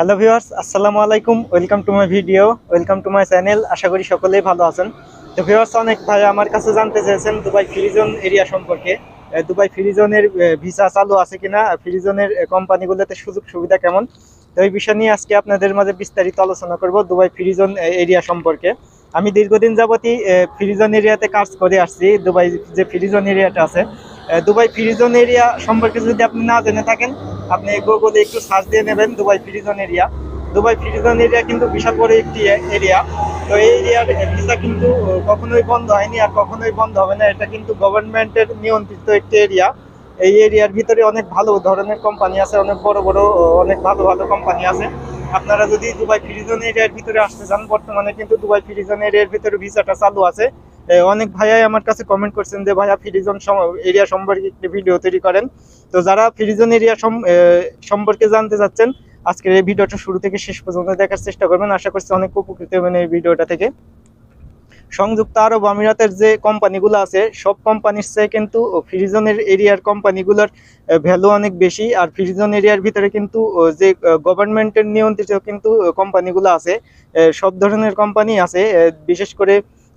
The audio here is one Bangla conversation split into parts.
হ্যালো ভিউয়ার্স, আসসালামু আলাইকুম, welcome to my video, welcome to my channel, আশা করি সকলেই ভালো আছেন। তো ভিউয়ার্স, অনেক ভাই আমার কাছে জানতে চেয়েছেন দুবাই ফ্রিজন এরিয়া সম্পর্কে। দুবাই ফ্রিজনের ভিসা চালু আছে কিনা ফ্রিজনের কোম্পানিগুলোতে সুযোগ সুবিধা কেমন? তো এই বিষয় নিয়ে আজকে আপনাদের মাঝে বিস্তারিত আলোচনা করব দুবাই ফ্রিজন এরিয়া সম্পর্কে। আমি দীর্ঘদিন যাবতই ফ্রিজন এরিয়াতে কাজ করে আসছি, দুবাই যে ফ্রিজন এরিয়াটা আছে। দুবাই ফ্রিজন এরিয়া সম্পর্কে যদি আপনি না জেনে থাকেন আপনি গুগলে একটু সার্চ দিয়ে নেবেন Dubai free zone area. Dubai free zone area কিন্তু বিশাল বড় একটি এরিয়া। তো এই এরিয়ার ভিসা কিন্তু কখনোই বন্ধ হয়নি আর কখনোই বন্ধ হবে না। এটা কিন্তু গভর্নমেন্টের নিয়ন্ত্রিত একটি এরিয়া। এই এরিয়ার ভিতরে অনেক ভালো ধরনের কোম্পানি আছে, অনেক বড় বড় অনেক ভালো ভালো কোম্পানি আছে। আপনারা যদি দুবাই ফ্রিজন এরিয়ার ভিতরে আসতে চান, বর্তমানে কিন্তু দুবাই ফ্রিজন এরিয়ার ভিতরে ভিসাটা চালু আছে। অনেক ভাইয়াই আমার কাছে কমেন্ট করছেন যে, ভাইয়া ফ্রিজন এরিয়া সম্পর্কে একটি ভিডিও তৈরি করেন। তো যারা ফ্রিজন এরিয়া সম্পর্কে জানতে চাচ্ছেন, আজকের এই ভিডিওটা শুরু থেকে শেষ পর্যন্ত দেখার চেষ্টা করবেন। আশা করছি অনেক উপকৃত হবেন এই ভিডিওটা থেকে। সংযুক্ত আরব আমিরাতের যে কোম্পানিগুলো আছে, সব কোম্পানির চেয়ে কিন্তু ফ্রিজনের এরিয়ার কোম্পানিগুলোর ভ্যালু অনেক বেশি। আর ফ্রিজন এরিয়ার ভিতরে কিন্তু যে গভর্নমেন্টের নিয়ন্ত্রিত কিন্তু কোম্পানিগুলো আছে সব ধরনের কোম্পানি আছে বিশেষ করে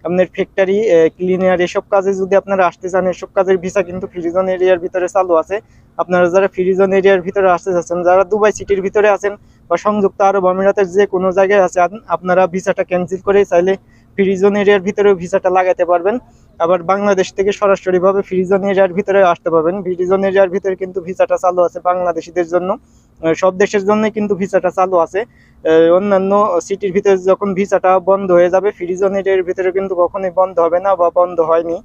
আপনার ফ্যাক্টরি ক্লিনার এসব কাজে যদি আপনারা আসতে চান, এসব কাজের ভিসা কিন্তু ফ্রিজন এরিয়ার ভিতরে চালু আছে। আপনারা যারা ফ্রিজন এরিয়ার ভিতরে আসতে চাচ্ছেন, যারা দুবাই সিটির ভিতরে আছেন বা সংযুক্ত আরব আমিরাতের যে কোনো জায়গায় আছেন, আপনারা ভিসাটা ক্যান্সেল করে চাইলে ফ্রিজন এরিয়ার ভিতরে ভিসাটা লাগাতে পারবেন। আবার বাংলাদেশ থেকে সরাসরিভাবে ফ্রিজন এরিয়ার ভিতরে আসতে পারবেন। ফ্রিজন এরিয়ার ভিতরে কিন্তু ভিসাটা চালু আছে বাংলাদেশিদের জন্য। সব দেশের জন্যই কিন্তু ভিসাটা চালু আছে। অন্যান্য সিটির ভিতরে যখন ভিসাটা বন্ধ হয়ে যাবে ফ্রিজন এরিয়ার ভিতরে কিন্তু কখনোই বন্ধ হবে না বা বন্ধ হয়নি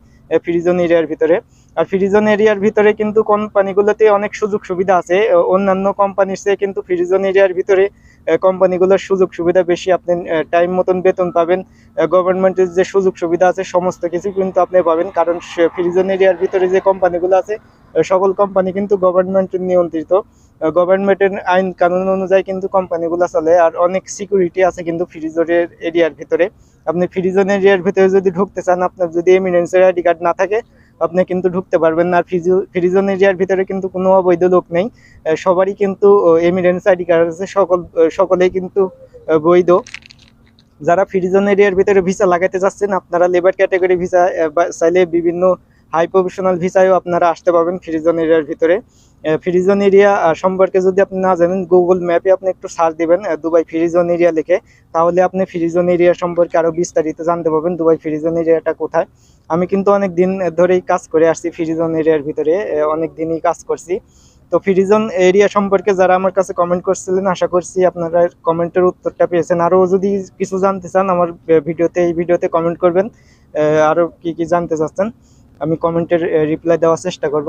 ফ্রিজন এরিয়ার ভিতরে। আর ফ্রিজন এরিয়ার ভিতরে কিন্তু কোম্পানিগুলোতে অনেক সুযোগ সুবিধা আছে। অন্যান্য কোম্পানির চেয়ে কিন্তু ফ্রিজন এরিয়ার ভিতরে কোম্পানিগুলোর সুযোগ সুবিধা বেশি। আপনি টাইম মতন বেতন পাবেন গভর্নমেন্টের যে সুযোগ সুবিধা আছে, সমস্ত কিছু কিন্তু আপনি পাবেন। কারণ ফ্রিজন এরিয়ার ভিতরে যে কোম্পানিগুলো আছে সকল কোম্পানি কিন্তু গভর্নমেন্টের নিয়ন্ত্রিত। গভর্নমেন্টের আইন কানুন অনুযায়ী কিন্তু কোম্পানিগুলো চলে আর অনেক সিকিউরিটি আছে কিন্তু ফ্রিজনের এরিয়ার ভিতরে। আপনি ফ্রিজন এরিয়ার ভিতরে যদি ঢুকতে চান, আপনার যদি এমিনেন্সের আইডি কার্ড না থাকে, আপনি কিন্তু ঢুকতে পারবেন না। আর ফ্রিজন এরিয়ার ভিতরে কিন্তু কোনো অবৈধ লোক নেই। সবারই কিন্তু এমিনেন্স আইডি কার্ড আছে। সকল সকলেই কিন্তু বৈধ। যারা ফ্রিজন এরিয়ার ভিতরে ভিসা লাগাতে চাচ্ছেন, আপনারা লেবার ক্যাটাগরি ভিসা চাইলে বিভিন্ন হাই প্রফেশনাল ভিসায়ও আপনারা আসতে পারবেন ফ্রিজন এরিয়ার ভিতরে। ফ্রিজন এরিয়া সম্পর্কে যদি আপনি না জানেন গুগল ম্যাপে আপনি একটু সার্চ দিবেন দুবাই ফ্রিজন এরিয়া লিখে। তাহলে আপনি ফ্রিজন এরিয়া সম্পর্কে আরও বিস্তারিত জানতে পারবেন দুবাই ফ্রিজন এরিয়াটা কোথায়। আমি কিন্তু অনেক দিন ধরেই কাজ করে আসছি ফ্রিজন এরিয়ার ভিতরে অনেক দিনই কাজ করছি। তো ফ্রিজন এরিয়া সম্পর্কে যারা আমার কাছে কমেন্ট করছিলেন, আশা করছি আপনারা কমেন্টের উত্তরটা পেয়েছেন। আরও যদি কিছু জানতে চান, আমার ভিডিওতে, এই ভিডিওতে কমেন্ট করবেন আরও আরও কি কি জানতে চাচ্ছেন, আমি কমেন্টের রিপ্লাই দেওয়ার চেষ্টা করব।